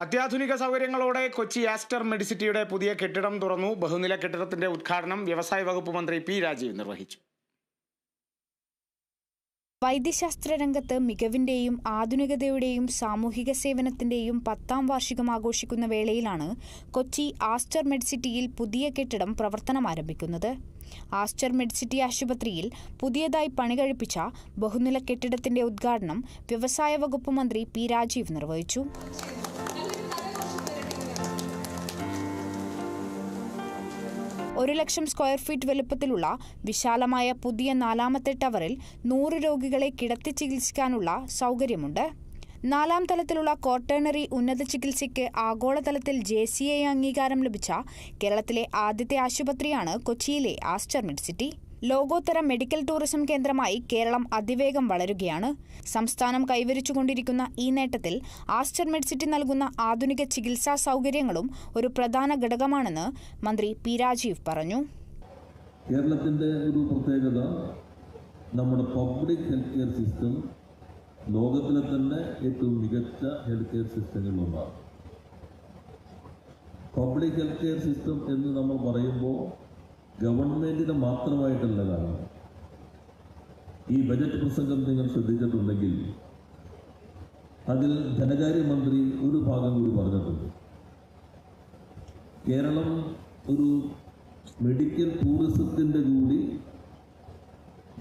അത്യാധുനിക സൗകര്യങ്ങളോടെ കൊച്ചി ആസ്റ്റർ മെഡിസിറ്റിയുടെ പുതിയ കെട്ടിടം തുറന്നു. ബഹുനില കെട്ടിടത്തിന്റെ ഉദ്ഘാടനം വ്യവസായ വകുപ്പ് മന്ത്രി പി രാജീവ് നിർവഹിച്ചു. വൈദ്യശാസ്ത്ര രംഗത്ത് മികവിന്റെയും ആധുനികതയുടെയും സാമൂഹിക സേവനത്തിന്റെയും പത്താം വാർഷികം ആഘോഷിക്കുന്ന വേളയിലാണ് കൊച്ചി ആസ്റ്റർ മെഡിസിറ്റിയിൽ പുതിയ കെട്ടിടം പ്രവർത്തനം ആരംഭിക്കുന്നത്. ആസ്റ്റർ മെഡിസിറ്റി ആശുപത്രിയിൽ പുതിയതായി പണികഴിപ്പിച്ച ബഹുനില കെട്ടിടത്തിന്റെ ഉദ്ഘാടനം വ്യവസായ വകുപ്പ് മന്ത്രി പി രാജീവ് നിർവഹിച്ചു. ഒരു ലക്ഷം സ്ക്വയർ ഫീറ്റ് വലുപ്പത്തിലുള്ള വിശാലമായ പുതിയ നാലാമത്തെ ടവറിൽ നൂറ് രോഗികളെ കിടത്തി ചികിത്സിക്കാനുള്ള സൗകര്യമുണ്ട്. നാലാം തലത്തിലുള്ള ക്വാർട്ടേണറി ഉന്നത ചികിത്സയ്ക്ക് ആഗോളതലത്തിൽ ജെ സി ഐ അംഗീകാരം ലഭിച്ച കേരളത്തിലെ ആദ്യത്തെ ആശുപത്രിയാണ് കൊച്ചിയിലെ ആസ്റ്റർ മെഡ്സിറ്റി. ലോകോത്തര മെഡിക്കൽ ടൂറിസം കേന്ദ്രമായി കേരളം അതിവേഗം വളരുകയാണ്. സംസ്ഥാനം കൈവരിച്ചുകൊണ്ടിരിക്കുന്ന ഈ നേട്ടത്തിൽ ആസ്റ്റർ മെഡ്സിറ്റി നൽകുന്ന ആധുനിക ചികിത്സാ സൗകര്യങ്ങളും ഒരു പ്രധാന ഘടകമാണെന്ന് മന്ത്രി പി രാജീവ് പറഞ്ഞു. കേരളത്തിന്റെ ഒരു പ്രത്യേകത നമ്മുടെ പബ്ലിക് ഹെൽത്ത് കെയർ സിസ്റ്റം ലോകത്തിലെ തന്നെ ഏറ്റവും മികച്ച ഹെൽത്ത് കെയർ സിസ്റ്റങ്ങളിലൊന്നാണ് പബ്ലിക് ഹെൽത്ത് കെയർ സിസ്റ്റം എന്ന് നമ്മൾ പറയുമ്പോൾ ഗവൺമെന്റിനെ മാത്രമായിട്ടുള്ളതാണ്. ഈ ബജറ്റ് പ്രസംഗം നിങ്ങൾ ശ്രദ്ധിച്ചിട്ടുണ്ടെങ്കിൽ അതിൽ ധനകാര്യമന്ത്രി ഒരു ഭാഗം കൂടി പറഞ്ഞിട്ടുണ്ട്. കേരളം ഒരു മെഡിക്കൽ ടൂറിസത്തിന്റെ കൂടി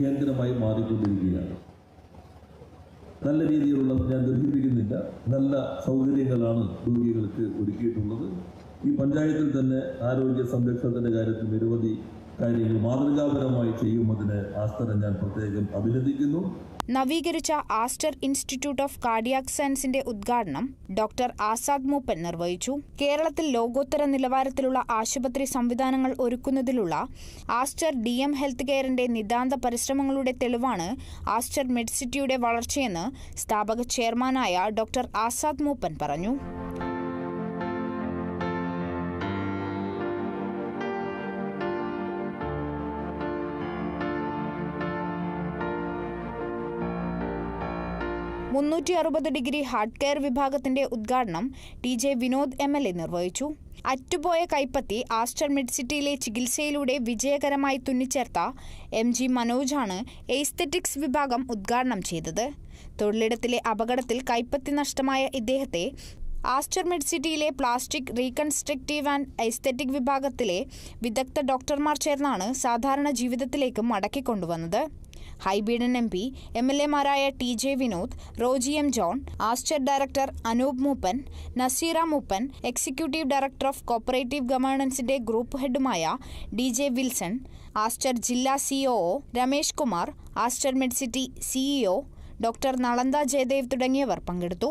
കേന്ദ്രമായി മാറിക്കൊണ്ടിരിക്കുകയാണ്. നല്ല രീതിയിലുള്ള ഞാൻ ദീർഘിപ്പിക്കുന്നില്ല നല്ല സൗകര്യങ്ങളാണ് രോഗികൾക്ക് ഒരുക്കിയിട്ടുള്ളത്. ഈ പഞ്ചായത്തിൽ തന്നെ ആരോഗ്യ സംരക്ഷണത്തിന്റെ കാര്യത്തിൽ നിരവധി കാര്യങ്ങൾ മാതൃകാപരമായി ചെയ്യുന്നതിന് ആസ്ഥാനം ഞാൻ പ്രത്യേകം അഭിനന്ദിക്കുന്നു. നവീകരിച്ച ആസ്റ്റർ ഇൻസ്റ്റിറ്റ്യൂട്ട് ഓഫ് കാർഡിയാക് സയൻസിന്റെ ഉദ്ഘാടനം ഡോക്ടർ ആസാദ് മൂപ്പൻ നിർവഹിച്ചു. കേരളത്തിൽ ലോകോത്തര നിലവാരത്തിലുള്ള ആശുപത്രി സംവിധാനങ്ങൾ ഒരുക്കുന്നതിലുള്ള ആസ്റ്റർ ഡി എം ഹെൽത്ത് കെയറിന്റെ നിതാന്ത പരിശ്രമങ്ങളുടെ തെളിവാണ് ആസ്റ്റർ മെഡ്സിറ്റിയുടെ വളർച്ചയെന്ന് സ്ഥാപക ചെയർമാനായ ഡോക്ടർ ആസാദ് മൂപ്പൻ പറഞ്ഞു. മുന്നൂറ്റി അറുപത് ഡിഗ്രി ഹാർഡ് കെയർ വിഭാഗത്തിന്റെ ഉദ്ഘാടനം T J Vinod M L A നിർവഹിച്ചു. അറ്റുപോയ കൈപ്പത്തി ആസ്റ്റർ മിഡ്സിറ്റിയിലെ ചികിത്സയിലൂടെ വിജയകരമായി തുന്നിച്ചേർത്ത എം ജി മനോജാണ് എയ്സ്തെറ്റിക്സ് വിഭാഗം ഉദ്ഘാടനം ചെയ്തത്. തൊഴിലിടത്തിലെ അപകടത്തിൽ കൈപ്പത്തി നഷ്ടമായ ഇദ്ദേഹത്തെ ആസ്റ്റർ മെഡ്സിറ്റിയിലെ പ്ലാസ്റ്റിക് റീകൺസ്ട്രക്റ്റീവ് ആൻഡ് ഐസ്തെറ്റിക് വിഭാഗത്തിലെ വിദഗ്ധ ഡോക്ടർമാർ ചേർന്നാണ് സാധാരണ ജീവിതത്തിലേക്ക് മടക്കിക്കൊണ്ടുവന്നത് Hibi Eden M P M L എമാരായ T J Vinod Roji M John Aster director Anoop Moopen Nazeera Moopen executive director of cooperative ഗവേണൻസിന്റെ group ഹെഡുമായ ഡി ജെ വിൽസൺ ആസ്റ്റർ ജില്ലാ CO Ramesh Kumar Aster Medcity CEO doctor Nalanda Jayadev തുടങ്ങിയവർ പങ്കെടുത്തു.